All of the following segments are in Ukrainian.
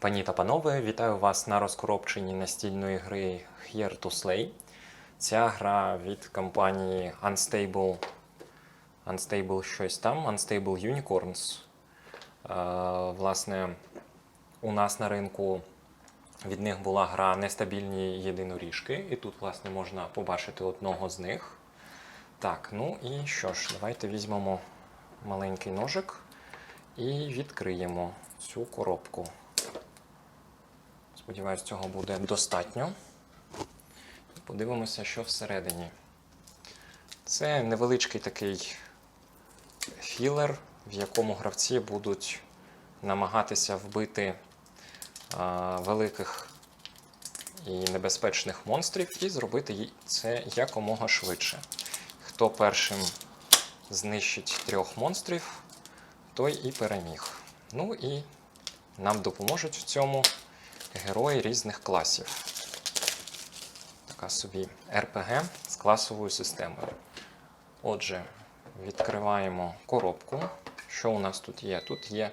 Пані та панове, вітаю вас на розкоробченні настільної гри Here to Slay. Ця гра від компанії Unstable, Unstable щось там, Unstable Unicorns. Е, власне, у нас на ринку від них була гра Нестабільні єдиноріжки, і тут, власне, можна побачити одного з них. Так, ну і що ж, давайте візьмемо маленький ножик і відкриємо цю коробку. Сподіваюсь, цього буде достатньо. Подивимося, що всередині. Це невеличкий такий філер, в якому гравці будуть намагатися вбити а, великих і небезпечних монстрів і зробити це якомога швидше. Хто першим знищить трьох монстрів, той і переміг. Ну і нам допоможуть в цьому герої різних класів. Така собі РПГ з класовою системою. Отже, відкриваємо коробку. Що у нас тут є? Тут є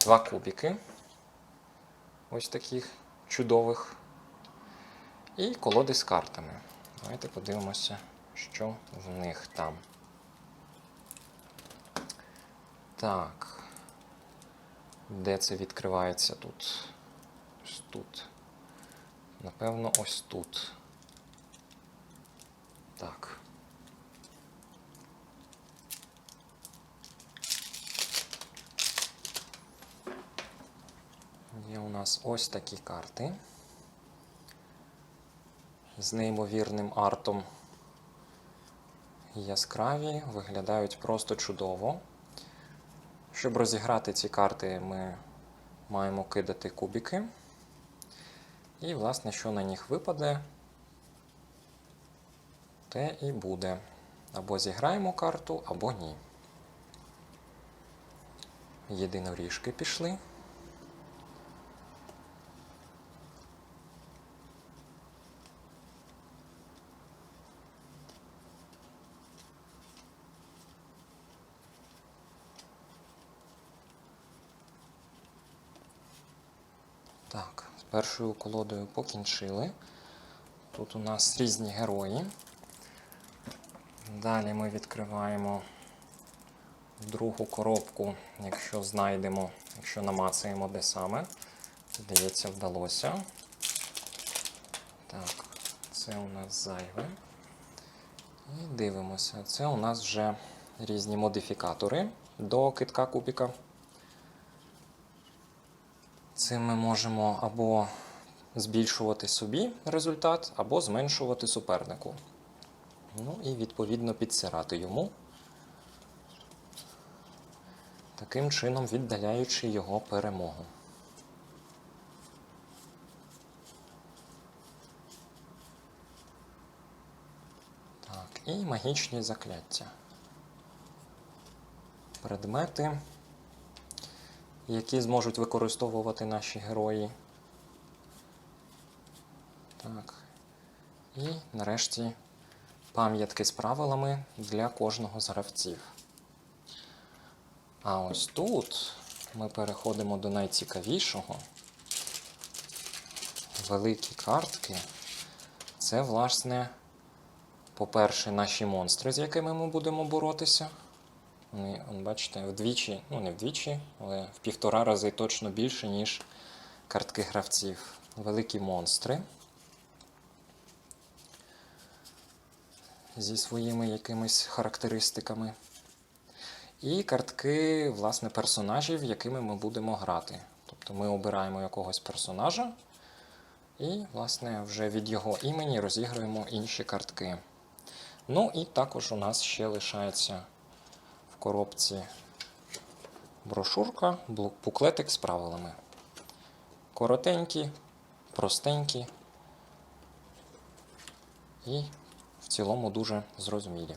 два кубики. Ось таких чудових. І колоди з картами. Давайте подивимося, що в них там. Так. Де це відкривається тут? Ось тут. Напевно, ось тут. Так. Є у нас ось такі карти. З неймовірним артом. Яскраві, виглядають просто чудово. Щоб розіграти ці карти, ми маємо кидати кубики. І, власне, що на них випаде, те і буде. Або зіграємо карту, або ні. Єдиноріжки пішли. Так, першою колодою покінчили. Тут у нас різні герої. Далі ми відкриваємо другу коробку, якщо знайдемо, якщо намацаємо де саме. Здається, вдалося. Так, це у нас зайве. І дивимося. Це у нас вже різні модифікатори до китка кубіка. Цим ми можемо або збільшувати собі результат, або зменшувати супернику. Ну і відповідно підсирати йому, таким чином віддаляючи його перемогу. Так, і магічні закляття. Предмети які зможуть використовувати наші герої. Так. І нарешті пам'ятки з правилами для кожного з гравців. А ось тут ми переходимо до найцікавішого. Великі картки. Це, власне, по-перше, наші монстри, з якими ми будемо боротися. Вони, он, бачите, вдвічі, ну не вдвічі, але в півтора рази точно більше, ніж картки гравців. Великі монстри. Зі своїми якимись характеристиками. І картки, власне, персонажів, якими ми будемо грати. Тобто ми обираємо якогось персонажа і, власне, вже від його імені розігруємо інші картки. Ну і також у нас ще лишається коробці брошурка, буклетик з правилами. Коротенькі, простенькі і в цілому дуже зрозумілі.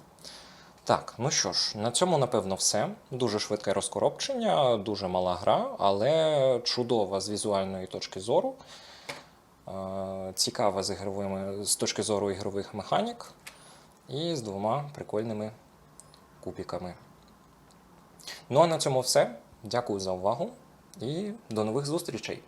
Так, ну що ж, на цьому, напевно, все. Дуже швидке розкоробчення, дуже мала гра, але чудова з візуальної точки зору. Е, Цікава з, ігровими, з точки зору ігрових механік і з двома прикольними кубіками. Ну а на цьому все. Дякую за увагу і до нових зустрічей!